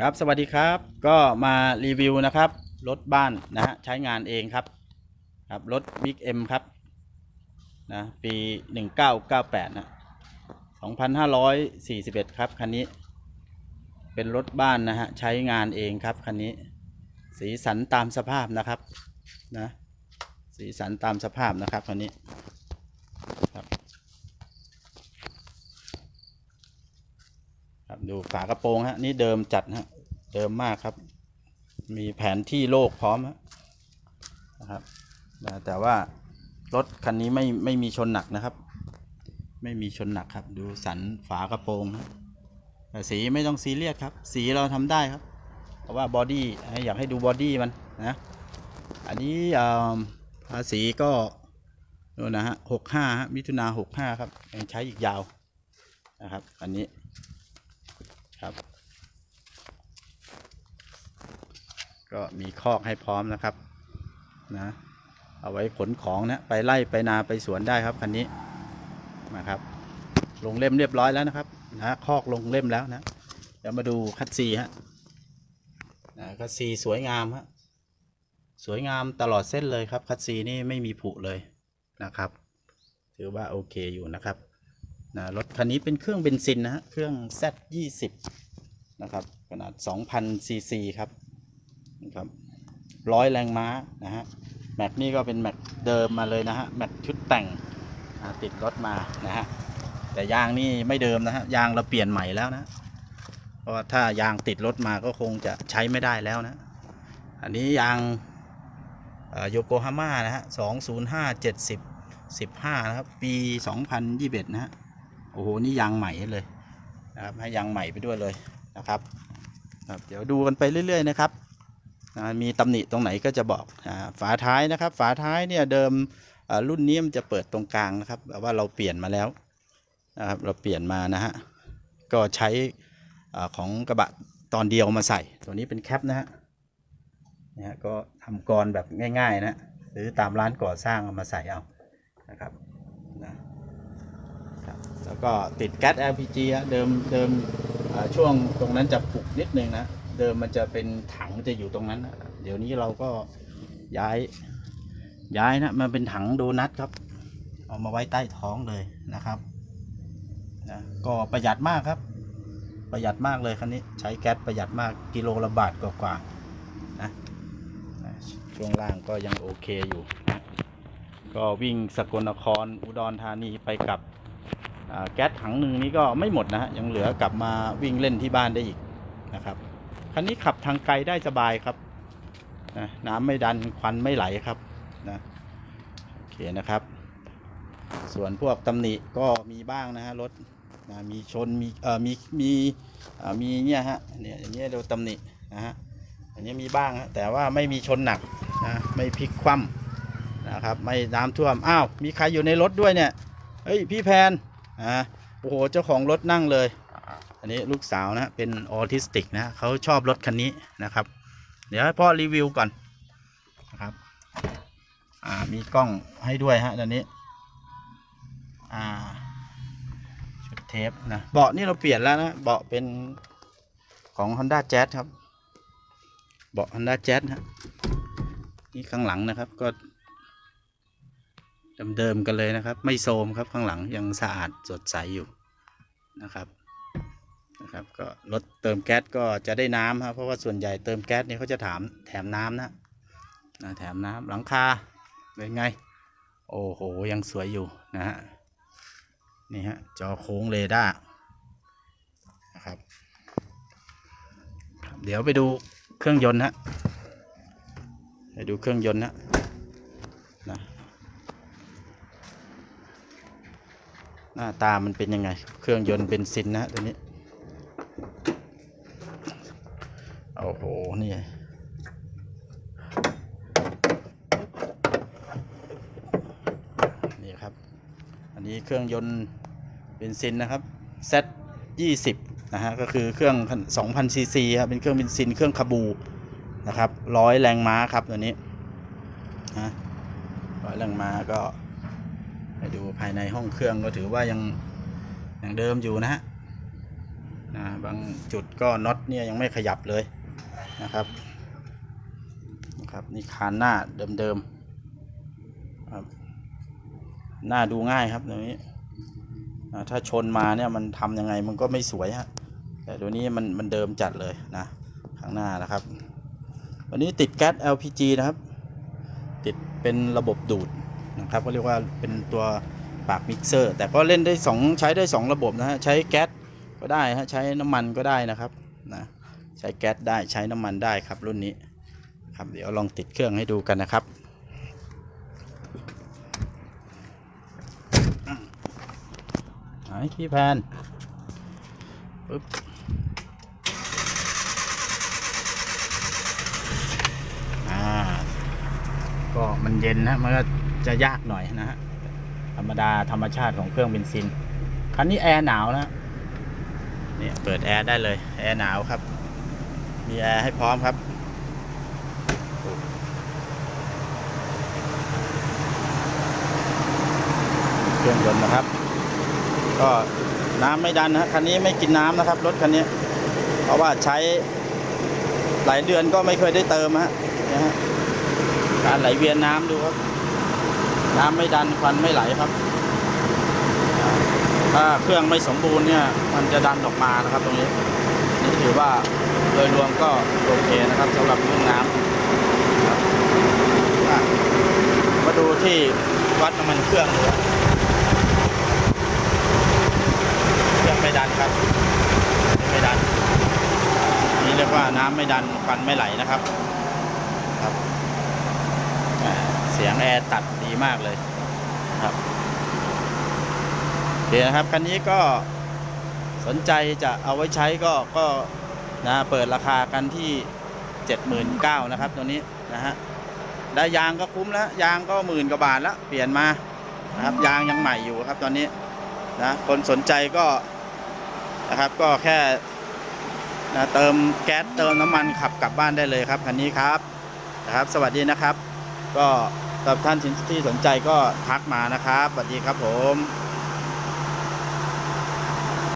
ครับสวัสดีครับก็มารีวิวนะครับรถบ้านนะฮะใช้งานเองครับครับรถ Big M ครับนะปี 1998 นะ 2541 ครับคันนี้ เป็นรถบ้านนะฮะใช้งานเองครับคันนี้ สีสันตามสภาพนะครับนะสีสันตามสภาพนะครับคันนี้ครับ ครับดูฝากระโปรงฮะนี่เดิมจัดฮะเดิมมากครับ มีแผนที่โลกพร้อมนะครับแต่ว่ารถคันนี้ไม่ไม่มีชนหนักนะครับ ไม่มีชนหนักครับ ดูสันฝากระโปรงฮะแต่สีไม่ต้องซีเรียสครับ สีเราทำได้ครับ เพราะว่าบอดี้อยากให้ดูบอดี้มันนะอันนี้อ่าภาษีก็นู่นนะฮะหกห้ามิถุนาหกห้าครับยังใช้อีกยาวนะครับ อันนี้ ครับ ก็มีคอกให้พร้อมนะครับนะเอาไว้ขนของนะไปไล่ไปนาไปสวนได้ครับคันนี้นะครับ ลงเล่มเรียบร้อยแล้วนะครับนะคอกลงเล่มแล้วนะเดี๋ยวมาดูคัดซีฮะนะคัดซีสวยงามฮะสวยงามตลอดเส้นเลยครับคัดซีนี่ไม่มีผุเลยนะครับ ถือว่าโอเคอยู่นะครับ นะรถคันนี้เป็นเครื่องเบนซินนะฮะเครื่อง Z20 นะครับขนาด 2,000 ซีซีครับนะครับร้อยแรงม้านะฮะแม็กนี่ก็เป็นแม็กเดิมมาเลยนะฮะแม็กชุดแต่งติดรถมานะฮะแต่ยางนี่ไม่เดิมนะฮะยางเราเปลี่ยนใหม่แล้วนะเพราะถ้ายางติดรถมาก็คงจะใช้ไม่ได้แล้วนะอันนี้ยางโยโกฮาม่านะฮะ205 70 15นะครับ ปี2021นะฮะ โอ้โห นี่ยางใหม่เลยนะครับ ให้ยางใหม่ไปด้วยเลยนะครับครับ เดี๋ยวดูกันไปเรื่อยๆนะครับ มีตำหนิตรงไหนก็จะบอกฝาท้ายนะครับ ฝาท้ายเนี่ยเดิมรุ่นนี้มันจะเปิดตรงกลางนะครับแต่ว่าเราเปลี่ยนมาแล้วนะครับ เราเปลี่ยนมานะฮะ ก็ใช้ของกระบะตอนเดียวมาใส่ ตัวนี้เป็นแคปนะฮะนี่ยฮะก็ทำกรแบบง่ายๆนะ หรือตามร้านก่อสร้างเอามาใส่เอานะครับนะ ครับ แล้วก็ติดแก๊ส LPG ฮะเดิมเดิมช่วงตรงนั้นจะผุกนิดนึงนะ เดิมมันจะเป็นถังจะอยู่ตรงนั้นนะเดี๋ยวนี้เราก็ย้ายย้ายนะมันเป็นถังโดนัทครับ เอามาไว้ใต้ท้องเลยนะครับนะก็ประหยัดมากครับ ประหยัดมากเลยคันนี้ใช้แก๊สประหยัดมากกิโลละบาทกว่าๆนะนะช่วงล่างก็ยังโอเคอยู่นะก็วิ่งสกลนครอุดรธานีไปกลับ แก๊สถังหนึ่งนี้ก็ไม่หมดนะฮะยังเหลือกลับมาวิ่งเล่นที่บ้านได้อีกนะครับคันนี้ขับทางไกลได้สบายครับนะน้ำไม่ดันควันไม่ไหลครับนะโอเคนะครับ ส่วนพวกตำหนิก็มีบ้างนะฮะรถนะมีชนมีเอ่อมีมีเอ่อมีเนี่ยฮะเนี่ยอย่างเงี้ยเราตำหนินะฮะอันนี้มีบ้างฮะแต่ว่าไม่มีชนหนักนะไม่พลิกคว่ำนะครับไม่น้ำท่วมอ้าวมีใครอยู่ในรถด้วยเนี่ยเฮ้ยพี่แพน อ่าโอ้โห เจ้าของรถนั่งเลย อันนี้ลูกสาวนะ เป็นออทิสติกนะเขาชอบรถคันนี้นะครับ เดี๋ยวให้พ่อรีวิวก่อนนะครับอ่ามีกล้องให้ด้วยฮะตอนนี้อ่าชุดเทปนะเบาะนี่เราเปลี่ยนแล้วนะเบาะเป็นของ Honda Jazz ครับเบาะ Honda Jazz ฮะนี่ข้างหลังนะครับก็ เดิมๆกันเลยนะครับ ไม่โทมครับข้างหลังยังสะอาดสดใสอยู่นะครับนะครับก็รถเติมแก๊สก็จะได้น้ำครับเพราะว่าส่วนใหญ่เติมแก๊สนี่เขาจะถามแถมน้ำนะนะแถมน้ำหลังคาเป็นไง โอ้โหยังสวยอยู่นะฮะนี่ฮะจอโค้งเรดาร์นะครับ เดี๋ยวไปดูเครื่องยนต์ฮะไปดูเครื่องยนต์ฮนะ หน้าตามันเป็นยังไง เครื่องยนต์เบนซินนะตัวนี้โอ้โห นี่นี่ครับ อันนี้เครื่องยนต์เบนซินนะครับ Z 20นะฮะ ก็คือเครื่อง 2,000 ซีซีครับ เป็นเครื่องเบนซิน เครื่องคาบูนะครับร้อยแรงม้าครับตัวนี้นะร้อยแรงม้าก็ ไปดูภายในห้องเครื่องก็ถือว่ายังยังเดิมอยู่นะฮะนะบางจุดก็น็อตเนี่ยยังไม่ขยับเลยนะครับนะครับนี่คานหน้าเดิมๆครับหน้าดูง่ายครับตรงนี้ถ้าชนมาเนี่ยมันทำยังไงมันก็ไม่สวยฮะแต่ตัวนี้มันมันเดิมจัดเลยนะข้างหน้านะครับ วันนี้ติดแก๊ส LPG นะครับ ติดเป็นระบบดูด นะครับก็เรียกว่าเป็นตัวปากมิกเซอร์ แต่ก็เล่นได้สองใช้ได้สองระบบนะฮะใช้แก๊สก็ได้ฮะใช้น้ำมันก็ได้นะครับนะใช้แก๊สได้ใช้น้ำมันได้ครับรุ่นนี้ครับเดี๋ยวลองติดเครื่องให้ดูกันนะครับไหนพี่แพนปึ๊บอ่าก็มันเย็นนะมันก็ จะยากหน่อยนะฮะธรรมดาธรรมชาติของเครื่องเบนซิน คันนี้แอร์หนาวนะเนี่ยเปิดแอร์ได้เลย แอร์หนาวครับ มีแอร์ให้พร้อมครับเครื่องยนต์นะครับ ก็น้ำไม่ดันนะฮะคันนี้ไม่กินน้ำนะครับรถคันนี้ เพราะว่าใช้หลายเดือนก็ไม่เคยได้เติมฮะนะฮะการไหลเวียนน้ำดูครับ น้ำไม่ดันควันไม่ไหลครับ ถ้าเครื่องไม่สมบูรณ์เนี่ยมันจะดันออกมานะครับ ตรงนี้นี่ถือว่าโดยรวมก็โอเคนะครับสำหรับเรื่องน้ำมาดูที่วัดน้ำมันเครื่องดูเครื่องไม่ดันครับ ไม่ดัน นี่เรียกว่าน้ำไม่ดันควันไม่ไหลนะครับครับ สียงแอร์ตัดดีมากเลยครับโอเคนะครับคันนี้ก็สนใจจะเอาไว้ใช้ก็ก็นะเปิดราคากันที่ 79,000นะครับตัวนี้นะฮะได้ยางก็คุ้มแล้ว ยางก็หมื่นกว่าบาทแล้วเปลี่ยนมานะครับยางยังใหม่อยู่ครับตอนนี้นะคนสนใจก็นะครับก็แค่นะเติมแก๊สเติมน้ำมันขับกลับบ้านได้เลยครับคันนี้ครับนะครับ สวัสดีนะครับ ก็ สำหรับท่านที่สนใจก็ทักมานะครับสวัสดีครับผม